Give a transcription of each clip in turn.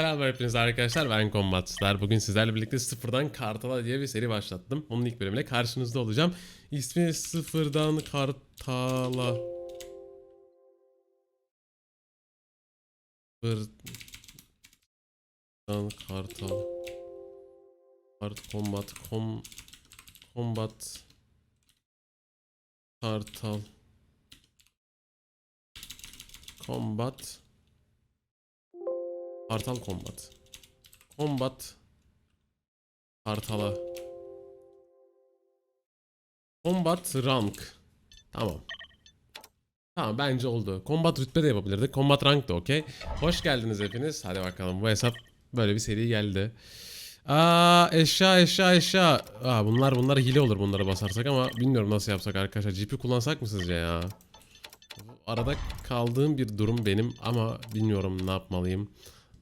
Selam hepinize arkadaşlar ben Combatstar. Bugün sizlerle birlikte sıfırdan Kartal'a diye bir seri başlattım. Onun ilk bölümüyle karşınızda olacağım. İsmi sıfırdan Kartal'a. Sıfırdan Kartal. Kart Combat Com Combat Kartal Combat Kartal Combat. Combat. Kartala. Combat rank. Tamam. Tamam bence oldu. Combat rütbe de yapabilirdik. Combat rank da okey. Hoş geldiniz hepiniz. Hadi bakalım bu hesap böyle bir seri geldi. Aa eşya eşya eşya. Aa bunlar bunlar hile olur bunları basarsak ama bilmiyorum nasıl yapsak arkadaşlar. GP kullansak mı sizce ya? Arada kaldığım bir durum benim ama bilmiyorum ne yapmalıyım.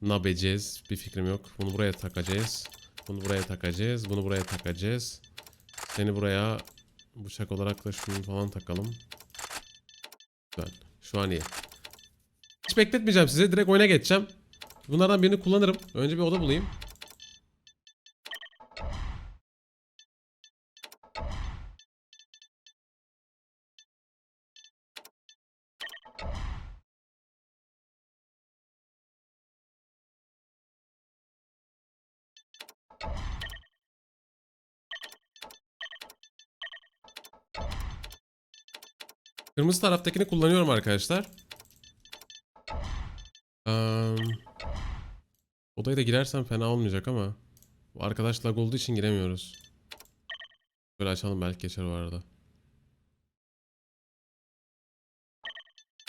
Yapacağız? Bir fikrim yok. Bunu buraya takacağız. Bunu buraya takacağız. Bunu buraya takacağız. Seni buraya bıçak olarak da şunu falan takalım. Güzel. Şu an iyi. Hiç bekletmeyeceğim size. Direkt oyuna geçeceğim. Bunlardan birini kullanırım. Önce bir oda bulayım. Kırmızı taraftakini kullanıyorum arkadaşlar. Eee, odaya da girersem fena olmayacak ama. Bu arkadaş lag olduğu için giremiyoruz. Böyle açalım belki geçer o arada.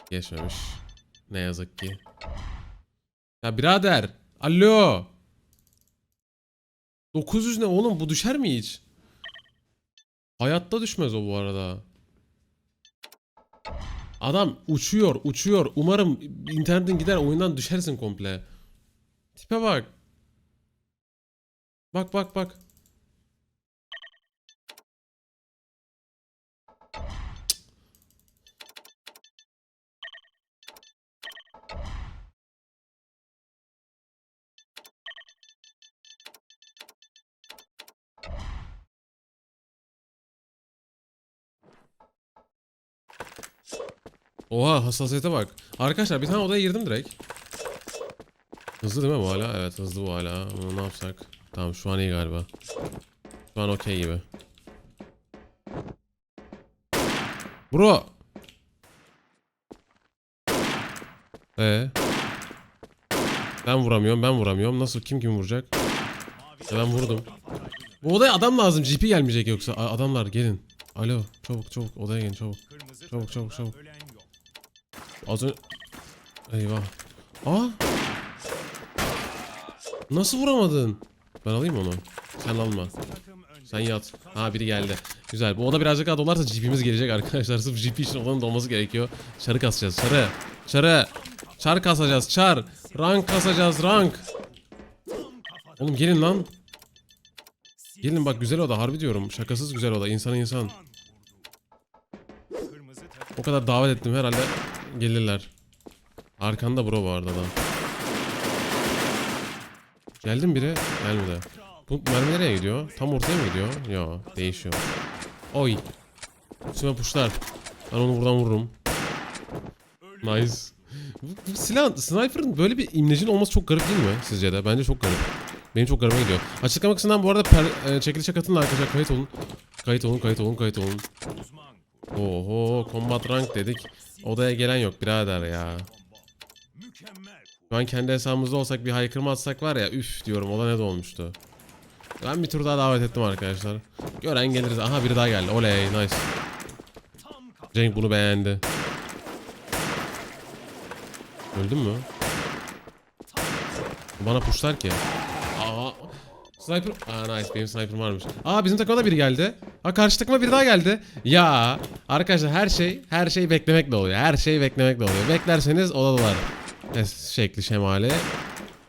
Geçmemiş. Ne yazık ki. Ya birader. Alo. 900 ne oğlum bu düşer mi hiç? Hayatta düşmez o bu arada. Adam uçuyor, uçuyor. Umarım internetin gider oyundan düşersin komple. Tipe bak. Bak bak bak. Oha hassasiyete bak. Arkadaşlar bir tane odaya girdim direkt. Hızlı değil mi bu hala? Evet hızlı bu hala. Bunu ne yapsak? Tamam şu an iyi galiba. Şu an okey gibi. Bro. Ee. Ben vuramıyorum, ben vuramıyorum. Nasıl kim kim vuracak? Ya ben vurdum. Bu odaya adam lazım. GP gelmeyecek yoksa. A- adamlar gelin. Alo, çabuk çabuk odaya gelin çabuk. Çabuk çabuk çabuk. Az önce... Eyvah. Aa! Nasıl vuramadın? Ben alayım onu. Sen alma. Sen yat. Ha biri geldi. Güzel. Bu oda birazcık daha dolarsa GP'miz gelecek arkadaşlar. Sırf GP için odanın dolması gerekiyor. Çarı kasacağız. Çarı. Çarı. Çar kasacağız. Çar. Rank kasacağız. Rank. Oğlum gelin lan. Gelin bak güzel oda. Harbi diyorum. Şakasız güzel oda. İnsan insan. O kadar davet ettim herhalde gelirler. Arkanda bro bu arada adam. Geldi mi biri? Gelmedi. Bu mermi nereye gidiyor? Tam ortaya mı gidiyor? Yo değişiyor. Oy. Üstüme puşlar. Ben onu buradan vururum. Nice. Bu, silah, sniper'ın böyle bir imlecin olması çok garip değil mi sizce de? Bence çok garip. Benim çok garibime gidiyor. Açıklama kısmından bu arada per, e, çekilişe katılın arkadaşlar. Kayıt olun. Kayıt olun, kayıt olun, kayıt olun. Oho, combat rank dedik. Odaya gelen yok birader ya. Şu an kendi hesabımızda olsak bir haykırma atsak var ya üf diyorum ola ne de olmuştu. Ben bir tur daha davet ettim arkadaşlar. Gören geliriz. Aha biri daha geldi. Oley nice. Cenk bunu beğendi. Öldün mü? Bana puşlar ki. Aa. Sniper. Aa nice benim sniper'ım varmış. Aa bizim takıma da biri geldi. Aa karşı takıma biri daha geldi. Ya arkadaşlar her şey her şey beklemekle oluyor. Her şey beklemekle oluyor. Beklerseniz odalar. Es şekli şemali.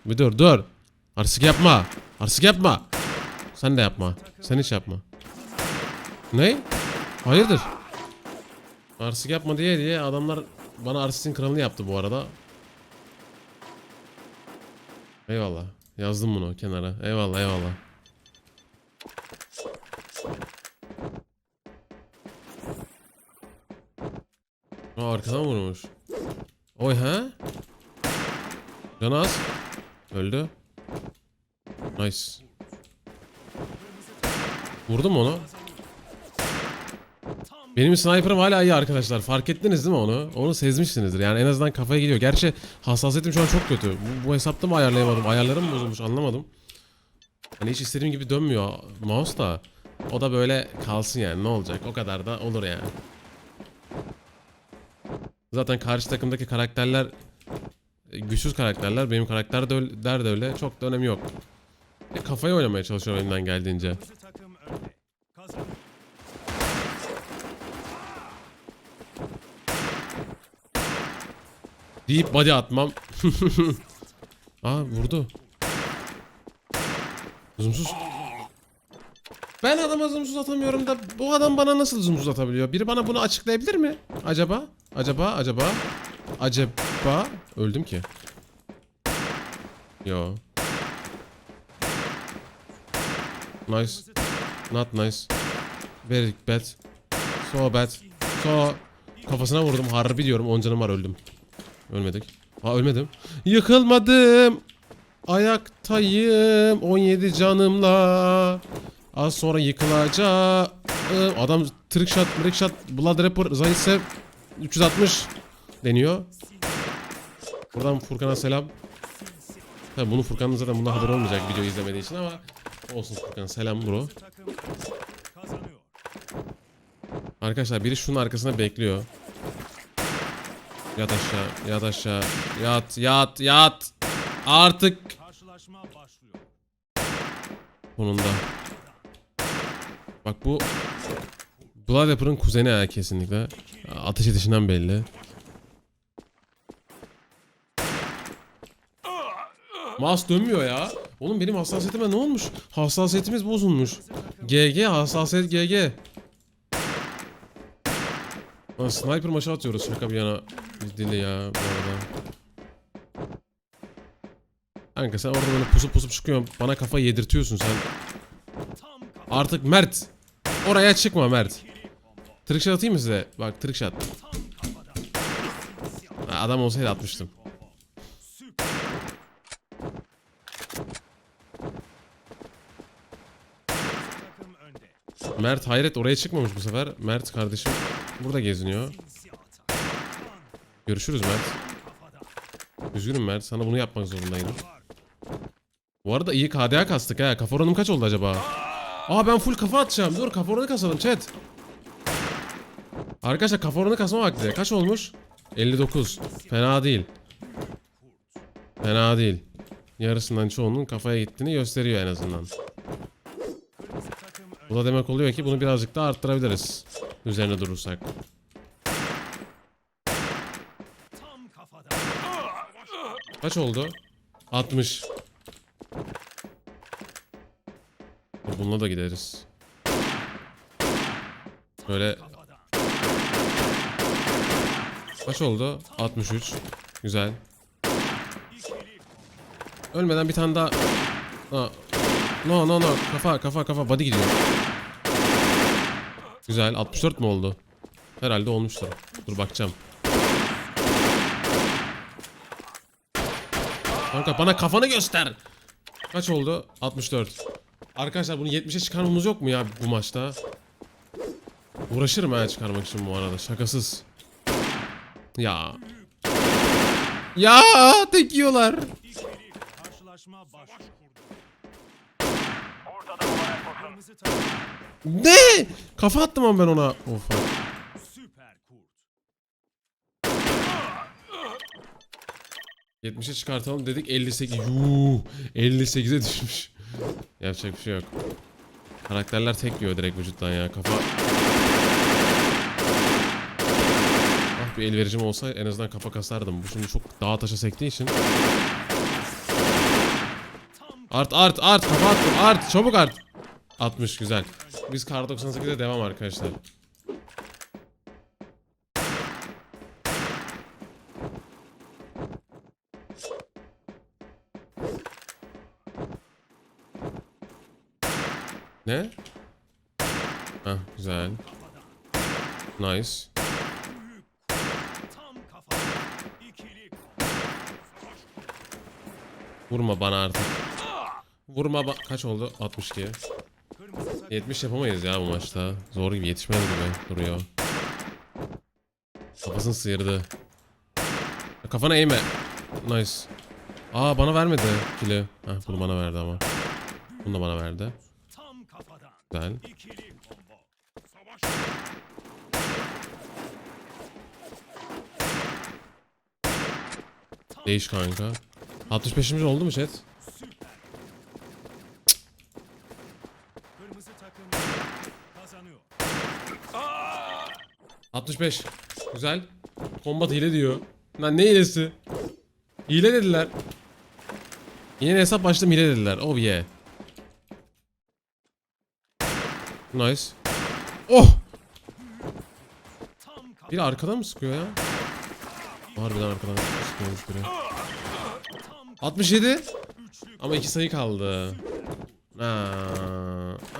Bir dur dur. Arsık yapma. Arsık yapma. Sen de yapma. Sen hiç yapma. Ne? Hayırdır? Arsık yapma diye diye adamlar bana Arsız'ın kralını yaptı bu arada. Eyvallah. Yazdım bunu kenara. Eyvallah eyvallah. Aa, arkadan vurmuş. Oy ha? Can az. Öldü. Nice. Vurdum onu? Benim sniper'ım hala iyi arkadaşlar. Fark ettiniz değil mi onu? Onu sezmişsinizdir. Yani en azından kafaya gidiyor. Gerçi hassasiyetim şu an çok kötü. Bu, bu hesapta mı ayarlayamadım? Ayarlarım mı bozulmuş anlamadım. Hani hiç istediğim gibi dönmüyor mouse da. O da böyle kalsın yani ne olacak? O kadar da olur yani. Zaten karşı takımdaki karakterler e, güçsüz karakterler. Benim karakter de öyle, der de öyle. Çok da önemi yok. E, kafayı oynamaya çalışıyorum elimden geldiğince. Deyip body atmam. Aa vurdu. Zoomsuz. Ben adama zoomsuz atamıyorum da bu adam bana nasıl zoomsuz atabiliyor? Biri bana bunu açıklayabilir mi? Acaba? Acaba? Acaba? Acaba? Öldüm ki. Yo. Nice. Not nice. Very bad. So bad. So kafasına vurdum. Harbi diyorum. 10 canım var öldüm. Ölmedik. Ha ölmedim. Yıkılmadım. Ayaktayım 17 canımla. Az sonra yıkılacağım. Adam trick shot, trick shot, blood rapper, Zaytsev 360 deniyor. Buradan Furkan'a selam. Tabi bunu Furkan'ın zaten bundan haber olmayacak video izlemediği için ama olsun Furkan selam bro. Arkadaşlar biri şunun arkasında bekliyor. Yat aşağı, yat aşağı, yat, yat, yat. Artık başlıyor. sonunda. Bak bu Blood Rapper'ın kuzeni ha kesinlikle. Ateş edişinden belli. Mouse dönmüyor ya. Oğlum benim hassasiyetime ne olmuş? Hassasiyetimiz bozulmuş. GG hassasiyet GG. Lan sniper maçı atıyoruz şaka bir yana. Bir dinle ya bu arada. Kanka sen orada böyle pusup pusup çıkıyorsun. Bana kafa yedirtiyorsun sen. Artık Mert. Oraya çıkma Mert. Trickshot atayım mı size? Bak trickshot. Adam olsaydı atmıştım. Mert hayret oraya çıkmamış bu sefer. Mert kardeşim burada geziniyor. Görüşürüz Mert. Üzgünüm Mert. Sana bunu yapmak zorundaydım. Bu arada iyi KDA kastık ha. Kafa kaç oldu acaba? Aa ben full kafa atacağım. Dur kafa oranı kasalım chat. Arkadaşlar kafa oranı kasma vakti. Kaç olmuş? 59. Fena değil. Fena değil. Yarısından çoğunun kafaya gittiğini gösteriyor en azından. Bu da demek oluyor ki bunu birazcık daha arttırabiliriz. Üzerine durursak. Kaç oldu? 60. Bununla da gideriz. Böyle. Kaç oldu? 63. Güzel. Ölmeden bir tane daha... Ha. No no no. Kafa kafa kafa. Body gidiyor. Güzel. 64 mu oldu? Herhalde olmuştur. Dur bakacağım. Kanka bana kafanı göster. Kaç oldu? 64. Arkadaşlar bunu 70'e çıkarmamız yok mu ya bu maçta? Uğraşırım ha çıkarmak için bu arada. Şakasız. Ya. Ya tek yiyorlar. Ne? Kafa attım ama ben ona. Of. süper kurt. 70'e çıkartalım dedik 58. Yuh. 58'e düşmüş. Yapacak bir şey yok. Karakterler tek yiyor direkt vücuttan ya. Kafa... bir elvericim olsa en azından kafa kasardım. Bu şimdi çok dağa taşa sektiği için. Art art art kafa attım art çabuk art. 60 güzel. Biz kar 98'e devam arkadaşlar. Ne? Hah güzel. Nice. Vurma bana artık. Vurma ba- kaç oldu? 62. kırmızı takım 70 yapamayız ya bu maçta. Zor gibi yetişmez gibi duruyor. Kafasını sıyırdı. Kafana eğme. Nice. Aa bana vermedi kili. Heh bunu bana verdi ama. Bunu da bana verdi. Güzel. Değiş kanka. 65. oldu mu chat? Kırmızı takım kazanıyor. 65. Güzel. Combat hile diyor. Lan ne hilesi? Hile dediler. Yeni hesap açtım hile dediler. Oh yeah. Nice. Oh! Biri arkadan mı sıkıyor ya? Harbiden arkadan sıkıyormuş biri. Tam 67. üçlü Ama iki sayı kaldı. Aa,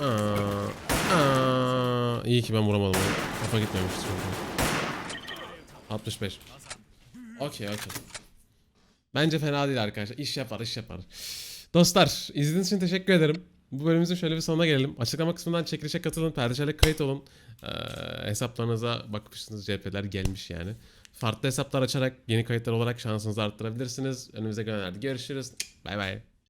aa, aa. İyi ki ben vuramadım. Kafa gitmemişti çünkü. 65. Okey okey. Bence fena değil arkadaşlar. İş yapar iş yapar. Dostlar izlediğiniz için teşekkür ederim. Bu bölümümüzün şöyle bir sonuna gelelim. Açıklama kısmından çekilişe katılın. Perdişerle kayıt olun. Ee, hesaplarınıza bakmışsınız CHP'ler gelmiş yani. Farklı hesaplar açarak yeni kayıtlar olarak şansınızı arttırabilirsiniz. Önümüze gelenlerde görüşürüz. Bay bay.